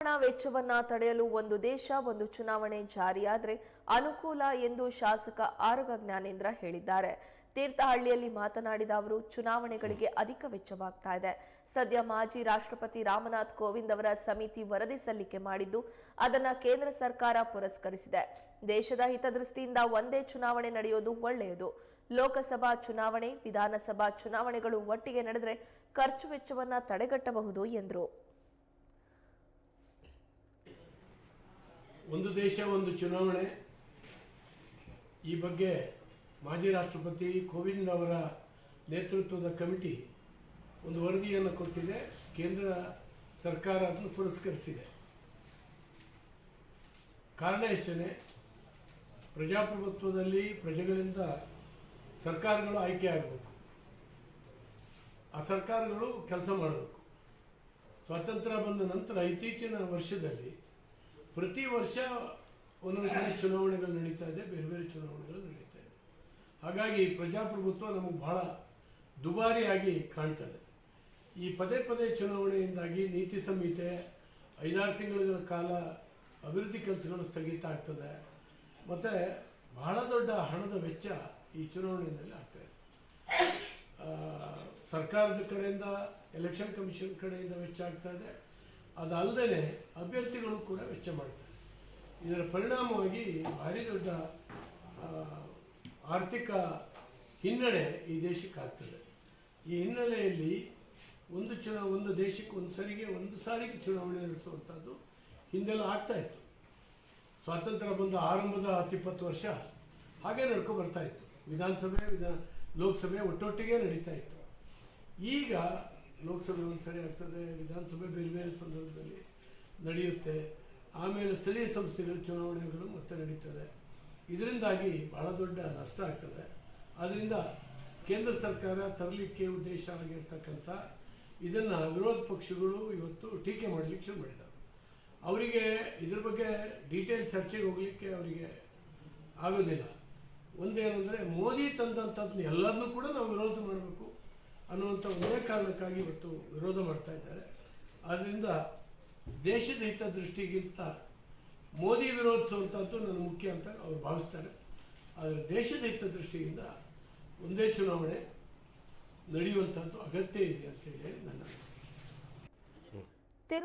ಚುನಾವಣಾ ವೆಚ್ಚವನ್ನ ತಡೆಯಲು ಒಂದು ದೇಶ, ಒಂದು ಚುನಾವಣೆ ಜಾರಿಯಾದರೆ ಅನುಕೂಲ ಎಂದು ಶಾಸಕ ಆರಗ ಜ್ಞಾನೇಂದ್ರ ಹೇಳಿದ್ದಾರೆ. ತೀರ್ಥಹಳ್ಳಿಯಲ್ಲಿ ಮಾತನಾಡಿದ ಅವರು, ಚುನಾವಣೆಗಳಿಗೆ ಅಧಿಕ ವೆಚ್ಚವಾಗ್ತಾ ಇದೆ. ಸದ್ಯ ಮಾಜಿ ರಾಷ್ಟ್ರಪತಿ ರಾಮನಾಥ್ ಕೋವಿಂದ್ ಅವರ ಸಮಿತಿ ವರದಿ ಸಲ್ಲಿಕೆ ಮಾಡಿದ್ದು, ಅದನ್ನ ಕೇಂದ್ರ ಸರ್ಕಾರ ಪುರಸ್ಕರಿಸಿದೆ. ದೇಶದ ಹಿತದೃಷ್ಟಿಯಿಂದ ಒಂದೇ ಚುನಾವಣೆ ನಡೆಯೋದು ಒಳ್ಳೆಯದು. ಲೋಕಸಭಾ ಚುನಾವಣೆ, ವಿಧಾನಸಭಾ ಚುನಾವಣೆಗಳು ಒಟ್ಟಿಗೆ ನಡೆದರೆ ಖರ್ಚು ವೆಚ್ಚವನ್ನ ತಡೆಗಟ್ಟಬಹುದು ಎಂದರು. ಒಂದು ದೇಶ, ಒಂದು ಚುನಾವಣೆ. ಈ ಬಗ್ಗೆ ಮಾಜಿ ರಾಷ್ಟ್ರಪತಿ ಕೋವಿಂದ್ ಅವರ ನೇತೃತ್ವದ ಕಮಿಟಿ ಒಂದು ವರದಿಯನ್ನು ಕೊಟ್ಟಿದೆ. ಕೇಂದ್ರ ಸರ್ಕಾರ ಅದನ್ನು ಪುರಸ್ಕರಿಸಿದೆ. ಕಾರಣ ಎಷ್ಟೇ ಪ್ರಜಾಪ್ರಭುತ್ವದಲ್ಲಿ ಪ್ರಜೆಗಳಿಂದ ಸರ್ಕಾರಗಳು ಆಯ್ಕೆ ಆಗಬೇಕು. ಆ ಸರ್ಕಾರಗಳು ಕೆಲಸ ಮಾಡಬೇಕು. ಸ್ವಾತಂತ್ರ್ಯ ಬಂದ ನಂತರ ಇತ್ತೀಚಿನ ವರ್ಷದಲ್ಲಿ ಪ್ರತಿ ವರ್ಷ ಒಂದೊಂದು ಕಡೆ ಚುನಾವಣೆಗಳು ನಡೀತಾ ಇದೆ ಬೇರೆ ಬೇರೆ ಚುನಾವಣೆಗಳು ನಡೀತಾ ಇದೆ. ಹಾಗಾಗಿ ಪ್ರಜಾಪ್ರಭುತ್ವ ನಮಗೆ ಬಹಳ ದುಬಾರಿಯಾಗಿ ಕಾಣ್ತದೆ. ಈ ಪದೇ ಪದೇ ಚುನಾವಣೆಯಿಂದಾಗಿ ನೀತಿ ಸಂಹಿತೆ ಐದಾರು ತಿಂಗಳ ಕಾಲ ಅಭಿವೃದ್ಧಿ ಕೆಲಸಗಳು ಸ್ಥಗಿತ ಆಗ್ತದೆ. ಮತ್ತು ಬಹಳ ದೊಡ್ಡ ಹಣದ ವೆಚ್ಚ ಈ ಚುನಾವಣೆಯಲ್ಲಿ ಆಗ್ತಾ ಇದೆ. ಆ, ಸರ್ಕಾರದ ಕಡೆಯಿಂದ ಎಲೆಕ್ಷನ್ ಕಮಿಷನ್ ಕಡೆಯಿಂದ ವೆಚ್ಚ ಆಗ್ತಾ ಇದೆ. ಅದಲ್ಲದೆ ಅಭ್ಯರ್ಥಿಗಳು ಕೂಡ ವೆಚ್ಚ ಮಾಡ್ತಾರೆ. ಇದರ ಪರಿಣಾಮವಾಗಿ ಭಾರಿ ದೊಡ್ಡ ಆರ್ಥಿಕ ಹಿನ್ನಡೆ ಈ ದೇಶಕ್ಕೆ ಆಗ್ತದೆ. ಈ ಹಿನ್ನೆಲೆಯಲ್ಲಿ ಒಂದು ಚುನಾ, ಒಂದು ದೇಶಕ್ಕೆ ಒಂದು ಸರಿಗೆ, ಒಂದು ಸಾರಿಗೆ ಚುನಾವಣೆ ನಡೆಸುವಂಥದ್ದು ಹಿಂದೆಲ್ಲ ಆಗ್ತಾ ಇತ್ತು. ಸ್ವಾತಂತ್ರ್ಯ ಬಂದ ಆರಂಭದ ಹತ್ತಿಪ್ಪತ್ತು ವರ್ಷ ಹಾಗೆ ನಡ್ಕೊ ಬರ್ತಾ ಇತ್ತು. ವಿಧಾನಸಭೆ ವಿಧಾನ ಲೋಕಸಭೆ ಒಟ್ಟೊಟ್ಟಿಗೆ ನಡೀತಾ ಇತ್ತು. ಈಗ ಲೋಕಸಭೆ ಒಂದು ಸರಿ ಆಗ್ತದೆ, ವಿಧಾನಸಭೆ ಬೇರೆ ಬೇರೆ ಸಂದರ್ಭದಲ್ಲಿ ನಡೆಯುತ್ತೆ. ಆಮೇಲೆ ಸ್ಥಳೀಯ ಸಂಸ್ಥೆಗಳ, ಚುನಾವಣೆಗಳು ಮತ್ತೆ ನಡೀತದೆ. ಇದರಿಂದಾಗಿ ಬಹಳ ದೊಡ್ಡ ನಷ್ಟ ಆಗ್ತದೆ. ಆದ್ದರಿಂದ ಕೇಂದ್ರ ಸರ್ಕಾರ ತರಲಿಕ್ಕೆ ಉದ್ದೇಶ ಆಗಿರ್ತಕ್ಕಂಥ ಇದನ್ನು ವಿರೋಧ ಪಕ್ಷಗಳು ಇವತ್ತು ಟೀಕೆ ಮಾಡಲಿಕ್ಕೆ ಶುರು ಮಾಡಿದ್ದಾರೆ ಅವರಿಗೆ ಇದ್ರ ಬಗ್ಗೆ ಡೀಟೇಲ್ ಚರ್ಚೆಗೆ ಹೋಗಲಿಕ್ಕೆ ಅವರಿಗೆ ಆಗೋದಿಲ್ಲ. ಒಂದೇನೆಂದರೆ ಮೋದಿ ತಂದಂಥದ್ದನ್ನ ಎಲ್ಲದನ್ನೂ ಕೂಡ ನಾವು ವಿರೋಧ ಮಾಡಬೇಕು. ಅನ್ನುವಂಥ ಒಂದೇ ಕಾರಣಕ್ಕಾಗಿ ಇವತ್ತು ವಿರೋಧ ಮಾಡ್ತಾ ಇದ್ದಾರೆ. ಆದ್ದರಿಂದ ದೇಶದ ಹಿತದೃಷ್ಟಿಗಿಂತ ಮೋದಿ ವಿರೋಧಿಸುವಂಥದ್ದು ನನ್ನ ಮುಖ್ಯ ಅಂತ ಅವರು ಭಾವಿಸ್ತಾರೆ. ಆದರೆ ದೇಶದ ಹಿತದೃಷ್ಟಿಯಿಂದ ಒಂದೇ ಚುನಾವಣೆ ನಡೆಯುವಂಥದ್ದು ಅಗತ್ಯ ಇದೆ ಅಂತ ಹೇಳಿ ನನ್ನ ಅನಿಸಿಕೆ.